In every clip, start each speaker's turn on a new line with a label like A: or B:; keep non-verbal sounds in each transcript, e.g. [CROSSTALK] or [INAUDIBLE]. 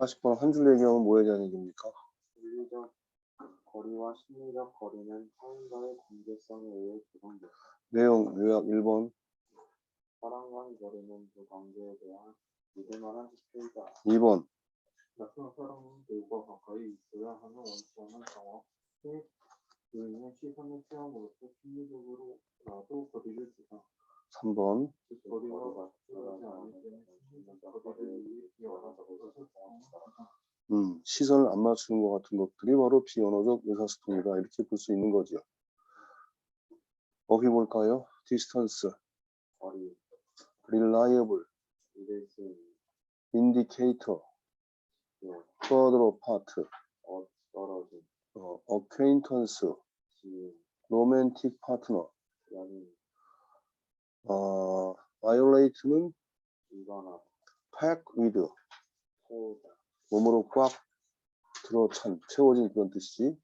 A: 40번 한 줄 얘기하면 뭐에 대한 얘기입니까?
B: 물리적 거리와 심리적 거리는 타인과의 관계성에 의해 구성된다.
A: 내용 요약 1번,
B: 사람과의 거리는 그 관계에 대한 믿을만한 지표이다.
A: 2번,
B: 낯선 사람들과 가까이 있어야 하는 않은 상황, 및 그인의 시선을 피함으로써 심리적으로라도 거리를 두다.
A: 3번,
B: 거리가 필요하지 않을
A: 음, 시선을 안 맞추는 것 같은 것들이 바로 비언어적 의사소통이다. 이렇게 볼 수 있는 거죠. 어휘 볼까요?
B: 거리,
A: reliable, indicator,
B: 예,
A: further apart,
B: 어, 어,
A: acquaintance, romantic partner, 어, violate는 pack with, 몸으로 꽉 들어찬, 채워진 그런 뜻이지.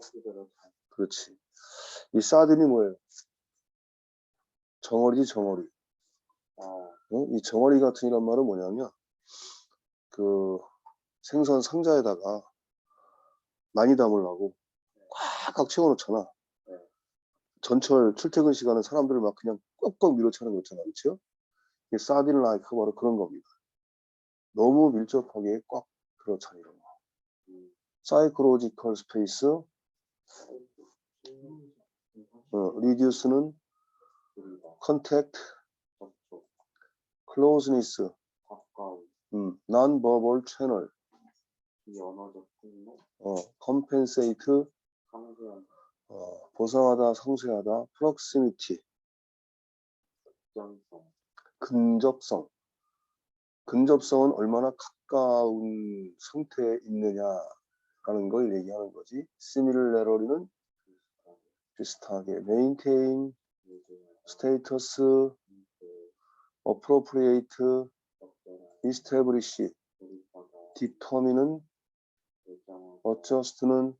B: 사실대로 잘,
A: 그렇지. 이 사딘이 뭐예요? 정어리지 정어리. 이 정어리 같은 이란 말은 뭐냐면 그 생선 상자에다가 많이 담으려고 꽉꽉 채워놓잖아.
B: 네.
A: 전철 출퇴근 시간은 사람들을 막 그냥 꽉꽉 밀어차는 거 있잖아, 그렇죠? 이게 사딘 라이크 바로 그런 겁니다. 너무 밀접하게 꽉 들어찬 이런 거.
B: 음,
A: 사이코로지컬 스페이스, 어, 리듀스는 컨택트, 클로즈니스, 음, non-verbal channel,
B: 어,
A: compensate, 어, 보상하다, 상쇄하다, proximity, 근접성. 근접성은 얼마나 가까운 상태에 있느냐라는 걸 얘기하는 거지. similarly는 비슷하게 maintain, status, appropriate, establish, determine은 adjust는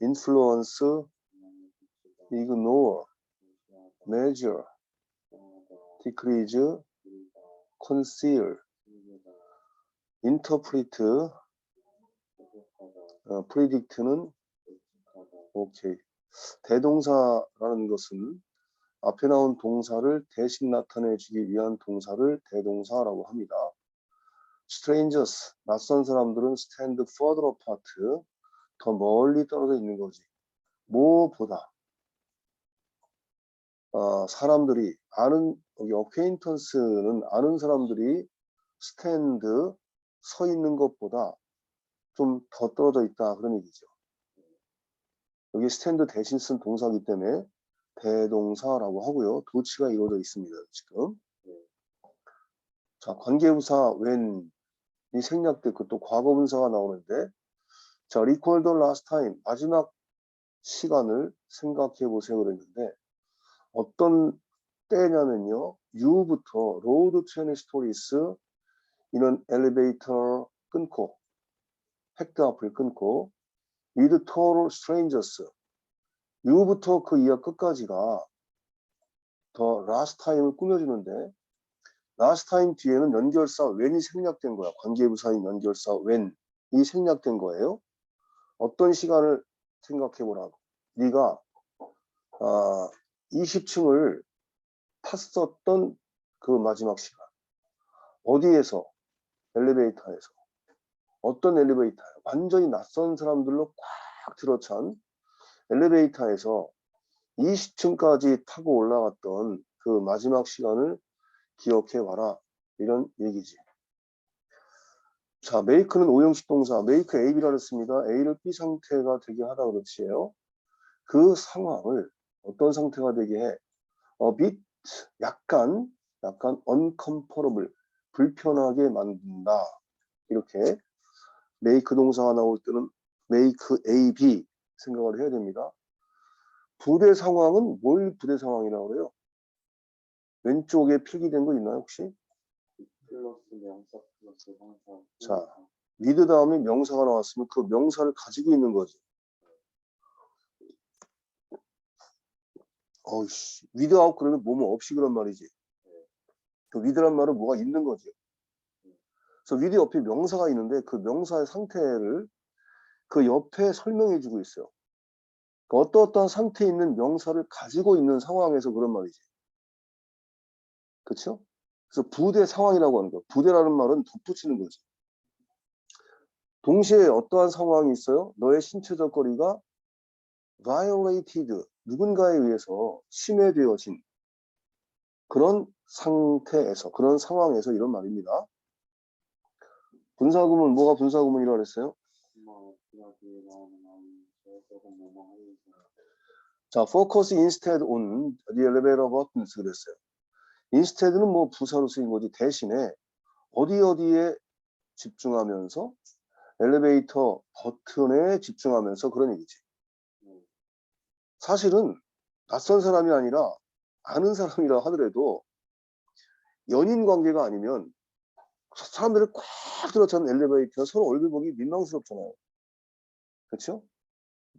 A: influence, ignore, measure, decrease, conceal, interpret, 어, predict는 오케이. 대동사라는 것은 앞에 나온 동사를 대신 나타내 주기 위한 동사를 대동사라고 합니다. strangers, 낯선 사람들은 stand further apart, 더 멀리 떨어져 있는 거지. 뭐보다 어, 사람들이 아는 여기 acquaintance는 아는 사람들이 stand 서 있는 것보다 좀 더 떨어져 있다 그런 얘기죠. 여기 스탠드 대신 쓴 동사이기 때문에 대동사라고 하고요. 도치가 이루어져 있습니다. 지금. 자, 관계부사 when 이 생략됐고 또 과거분사가 나오는데 자, recall the last time 마지막 시간을 생각해 보세요 그랬는데 어떤 때냐면요. you부터 road train stories 이런 엘리베이터 끊고 팩트 앞을 끊고 with strangers you부터 그 이하 끝까지가 더 last time을 꾸며주는데 last time 뒤에는 연결사 when이 생략된 거야. 관계부사인 연결사 when 이 생략된 거예요. 어떤 시간을 생각해 보라고. 네가 아, 20층을 탔었던 그 마지막 시간. 어디에서? 엘리베이터에서. 어떤 엘리베이터요? 완전히 낯선 사람들로 꽉 들어찬 엘리베이터에서 20층까지 타고 올라갔던 그 마지막 시간을 기억해 봐라. 이런 얘기지. 자, make는 오형식 동사, make A라고 했습니다. A를 B 상태가 되게 하다 그렇지요. 그 상황을 어떤 상태가 되게 해? 어, bit, 약간, 약간 uncomfortable, 불편하게 만든다. 이렇게 make 동사가 나올 때는 make A, B 생각을 해야 됩니다. 부대 상황은 뭘 부대 상황이라고 그래요? 왼쪽에 필기된 거 있나요 혹시? 자. 미드 다음에 명사가 나왔으면 그 명사를 가지고 있는 거지. 어이씨, 위드 아웃 그러면 뭐뭐 없이 그런 말이지. 그 위드란 말은 뭐가 있는 거지. 그래서 위드 옆에 명사가 있는데 그 명사의 상태를 그 옆에 설명해 주고 있어요. 그 어떠어떠한 상태에 있는 명사를 가지고 있는 상황에서 그런 말이지. 그렇죠? 그래서 부대 상황이라고 하는 거예요. 부대라는 말은 덧붙이는 거지. 동시에 어떠한 상황이 있어요? 너의 신체적 거리가 violated, 누군가에 의해서 침해되어진 그런 상태에서, 그런 상황에서 이런 말입니다. 분사구문, 뭐가 분사구문이라고 그랬어요? 자, focus instead on the elevator buttons 그랬어요. instead는 뭐 부사로 쓰인 거지 대신에 어디 어디에 집중하면서 엘리베이터 버튼에 집중하면서 그런 얘기지.
B: 음,
A: 사실은 낯선 사람이 아니라 아는 사람이라 하더라도 연인 관계가 아니면 사람들이 꽉 들어찬 엘리베이터 서로 얼굴 보기 민망스럽잖아요. 그렇죠?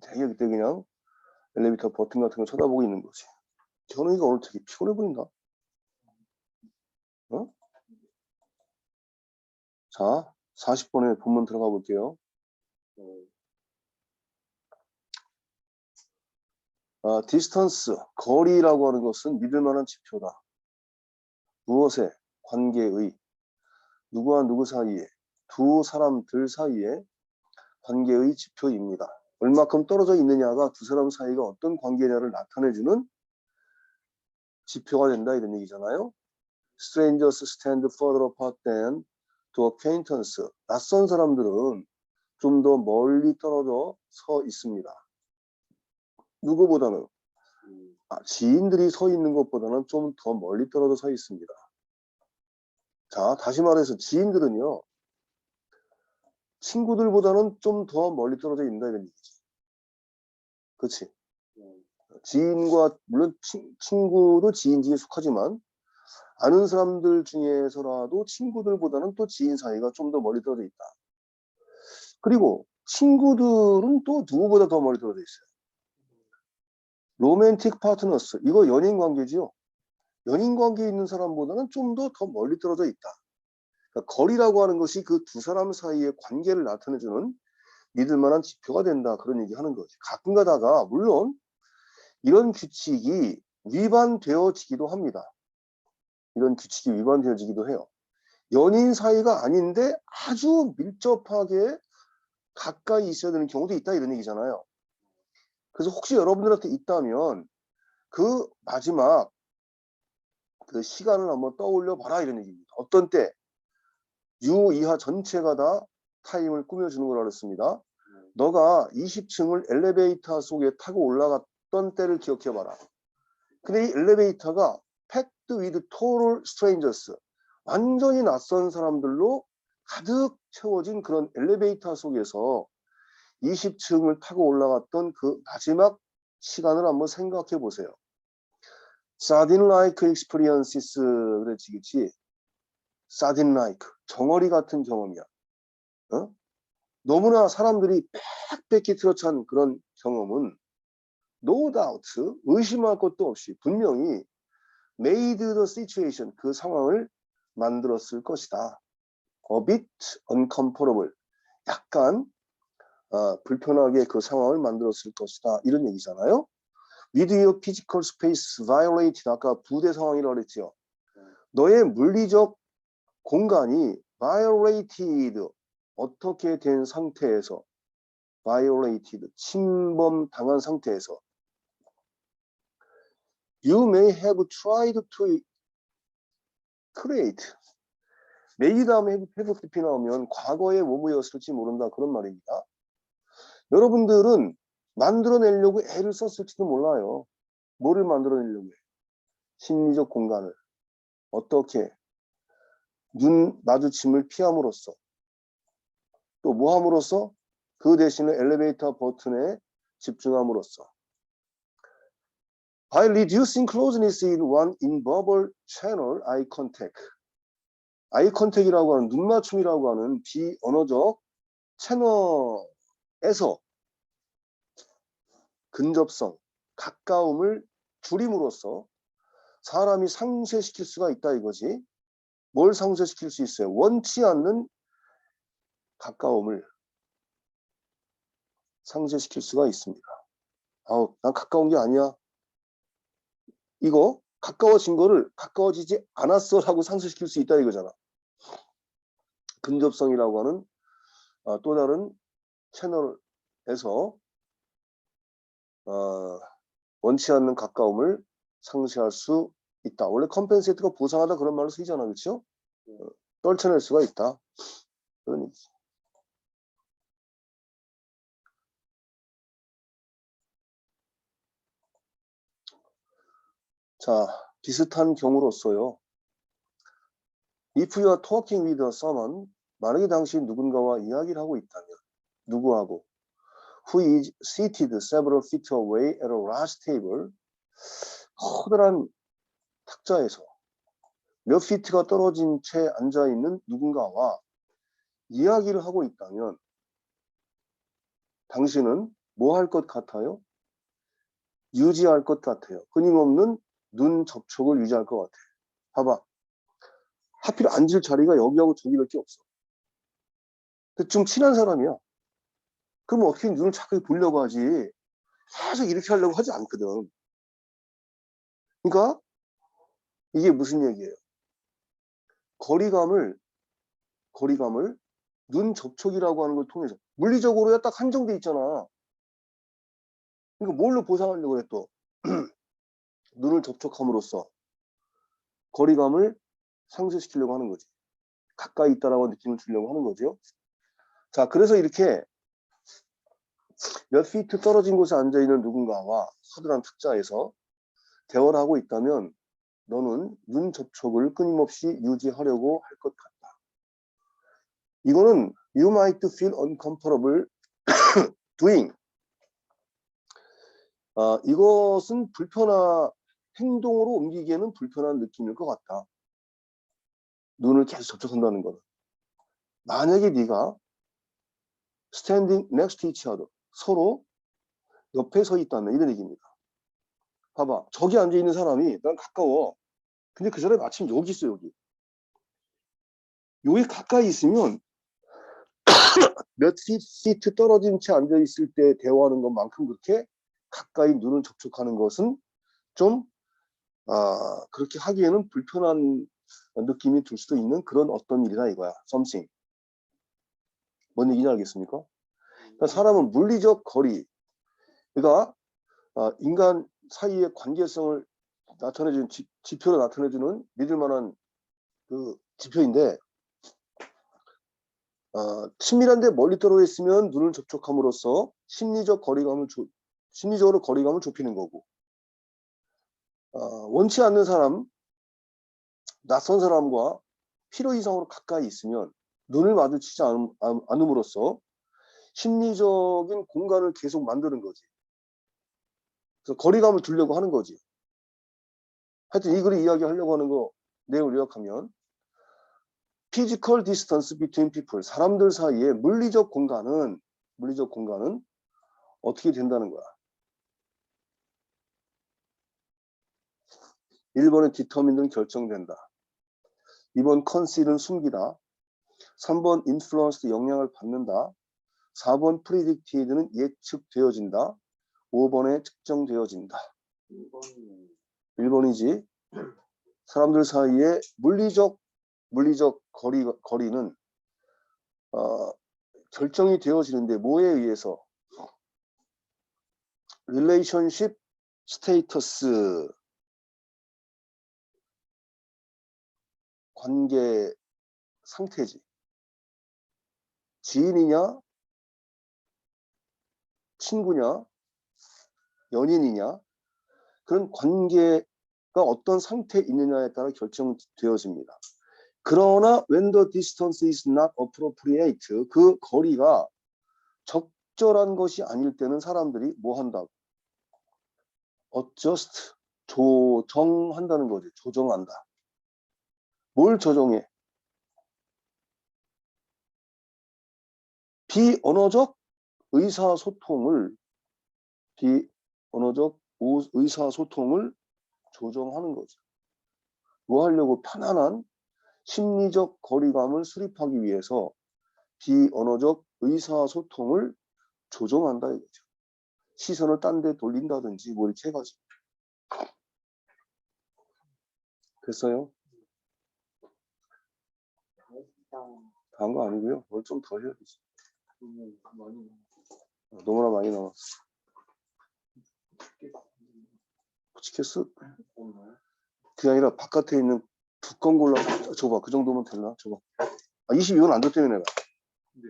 A: 되게 그때 그냥 엘리베이터 버튼 같은 거 쳐다보고 있는 거지. 현우이가 오늘 되게 피곤해 보인다. 어? 자, 40번에 본문 들어가 볼게요.
B: 네,
A: 아, 디스턴스, 거리라고 하는 것은 믿을 만한 지표다. 무엇에? 관계의. 누구와 누구 사이에? 두 사람들 사이에 관계의 지표입니다. 얼마큼 떨어져 있느냐가 두 사람 사이가 어떤 관계냐를 나타내주는 지표가 된다 이런 얘기잖아요. Strangers stand further apart than to acquaintance. 낯선 사람들은 좀 더 멀리 떨어져 서 있습니다. 누구보다는 지인들이 서 있는 것보다는 좀 더 멀리 떨어져 서 있습니다. 자, 다시 말해서 지인들은요, 친구들보다는 좀 더 멀리 떨어져 있다 이런 얘기지. 그렇지?
B: 네,
A: 지인과 물론 친, 친구도 지인지에 속하지만 아는 사람들 중에서라도 친구들보다는 또 지인 사이가 좀 더 멀리 떨어져 있다. 그리고 친구들은 또 누구보다 더 멀리 떨어져 있어요. 로맨틱 파트너스 이거 연인 관계지요. 연인 관계에 있는 사람보다는 좀 더 더 멀리 떨어져 있다. 그러니까 거리라고 하는 것이 그 두 사람 사이의 관계를 나타내주는 믿을 만한 지표가 된다. 그런 얘기 하는 거지. 가끔 가다가 물론 이런 규칙이 위반되어지기도 합니다. 이런 규칙이 위반되어지기도 해요. 연인 사이가 아닌데 아주 밀접하게 가까이 있어야 되는 경우도 있다 이런 얘기잖아요. 그래서 혹시 여러분들한테 있다면 그 마지막 그 시간을 한번 떠올려 봐라 이런 얘기입니다. 어떤 때유 이하 전체가 다 타임을 꾸며주는 거라 그랬습니다. 너가 20층을 엘리베이터 속에 타고 올라갔던 때를 기억해 봐라. 근데 이 엘리베이터가 packed with total strangers 완전히 낯선 사람들로 가득 채워진 그런 엘리베이터 속에서 20층을 타고 올라갔던 그 마지막 시간을 한번 생각해 보세요. sardine like experiences 그랬지겠지. sardine like 정어리 같은 경험이야. 어? 너무나 사람들이 빽빽히 틀어찬 그런 경험은 no doubt 의심할 것도 없이 분명히 made the situation 그 상황을 만들었을 것이다. a bit uncomfortable 약간 어, 불편하게 그 상황을 만들었을 것이다. 이런 얘기잖아요. with your physical space violated 아까 부대 상황이라고 그랬죠. 너의 물리적 공간이 violated 어떻게 된 상태에서 violated 침범 당한 상태에서 you may have tried to create may 다음에 have PP 나오면 과거에 뭐뭐였을지 모른다 그런 말입니다. 여러분들은 만들어내려고 애를 썼을지도 몰라요. 뭐를 만들어내려고 해? 심리적 공간을. 어떻게? 눈 마주침을 피함으로써. 또 뭐 함으로써? 그 대신에 엘리베이터 버튼에 집중함으로써. By reducing closeness in one inverbal channel eye contact. Eye contact이라고 하는 눈 맞춤이라고 하는 비언어적 채널에서 근접성, 가까움을 줄임으로써 사람이 상쇄시킬 수가 있다 이거지. 뭘 상쇄시킬 수 있어요? 원치 않는 가까움을 상쇄시킬 수가 있습니다. 아우, 난 가까운 게 아니야. 이거 가까워진 거를 가까워지지 않았어라고 상쇄시킬 수 있다 이거잖아. 근접성이라고 하는 아, 또 다른 채널에서 어, 원치 않는 가까움을 상쇄할 수 있다. 원래 컴펜세이트가 보상하다 그런 말로 쓰이잖아, 그렇죠? 어, 떨쳐낼 수가 있다. 그런 얘기지. 자, 비슷한 경우로서요. If you are talking with someone, 만약에 당신 누군가와 이야기를 하고 있다면, 누구하고? Who is seated several feet away at a large table, 커다란 탁자에서 몇 피트가 떨어진 채 앉아 있는 누군가와 이야기를 하고 있다면, 당신은 뭐 할 것 같아요? 유지할 것 같아요. 끊임없는 눈 접촉을 유지할 것 같아. 봐봐. 하필 앉을 자리가 여기하고 저기밖에 없어. 좀 친한 사람이야. 그럼 어떻게 눈을 자꾸 보려고 하지? 계속 이렇게 하려고 하지 않거든. 그러니까 이게 무슨 얘기예요? 거리감을 거리감을 눈 접촉이라고 하는 걸 통해서 물리적으로야 딱 한정돼 있잖아. 그러니까 뭘로 보상하려고 해 또? [CLEARS THROAT] 눈을 접촉함으로써 거리감을 상쇄시키려고 하는 거지. 가까이 있다라고 느낌을 주려고 하는 거죠. 자, 그래서 이렇게 몇 피트 떨어진 곳에 앉아있는 누군가와 커다란 탁자에서 대화를 하고 있다면 너는 눈 접촉을 끊임없이 유지하려고 할 것 같다. 이거는 you might feel uncomfortable [COUGHS] doing. 아, 이것은 불편한 행동으로 옮기기에는 불편한 느낌일 것 같다. 눈을 계속 접촉한다는 거는. 만약에 네가 standing next to each other 서로 옆에 서 있다면 이런 얘기입니다. 봐봐. 저기 앉아 있는 사람이 난 가까워. 근데 그 사람이 마침 여기 있어 여기. 여기 가까이 있으면 [COUGHS] 몇 시트 떨어진 채 앉아 있을 때 대화하는 것만큼 그렇게 가까이 눈을 접촉하는 것은 좀 아, 그렇게 하기에는 불편한 느낌이 들 수도 있는 그런 어떤 일이다 이거야. something. 뭔 얘기인지 알겠습니까? 그러니까 사람은 물리적 거리, 그러니까 아, 인간 사이의 관계성을 나타내주는 지, 지표로 나타내주는 믿을 만한 그 지표인데 아, 친밀한데 멀리 떨어져 있으면 눈을 접촉함으로써 심리적 거리감을 조, 심리적으로 거리감을 좁히는 거고 어, 원치 않는 사람, 낯선 사람과 필요 이상으로 가까이 있으면 눈을 마주치지 않, 않, 않음으로써 심리적인 공간을 계속 만드는 거지. 그래서 거리감을 두려고 하는 거지. 하여튼 이 글이 이야기하려고 하는 거 내용을 요약하면 physical distance between people 사람들 사이에 물리적 공간은 물리적 공간은 어떻게 된다는 거야. 1번은 determine는 결정된다. 2번 conceal은 숨기다. 3번 influenced 영향을 받는다. 4번 predicted는 예측되어진다. 5번에 측정되어진다.
B: 1번이
A: 1번이지. 사람들 사이에 물리적 물리적 거리 거리는 어, 결정이 되어지는데 뭐에 의해서 relationship status 관계 상태지. 지인이냐, 친구냐, 연인이냐, 그런 관계가 어떤 상태에 있느냐에 따라 결정되어집니다. 그러나 when the distance is not appropriate, 그 거리가 적절한 것이 아닐 때는 사람들이 뭐 한다고? adjust, 조정한다는 거지. 조정한다. 뭘 조정해? 비언어적 의사소통을 비언어적 오- 의사소통을 조정하는 거죠. 뭐 하려고 편안한 심리적 거리감을 수립하기 위해서 비언어적 의사소통을 조정한다 이거죠. 시선을 딴 데 돌린다든지 뭐 이렇게 해가지고 됐어요?
B: 일단
A: 다한 거 아니고요. 뭘 좀 더 해야 되지. 너무나 많이 나왔어.
B: 없나요?
A: 그게 아니라 바깥에 있는 두꺼운 걸로 줘봐. 그 정도면 되나? 줘봐. 아, 22건 안 줬다며 내가.
B: 네.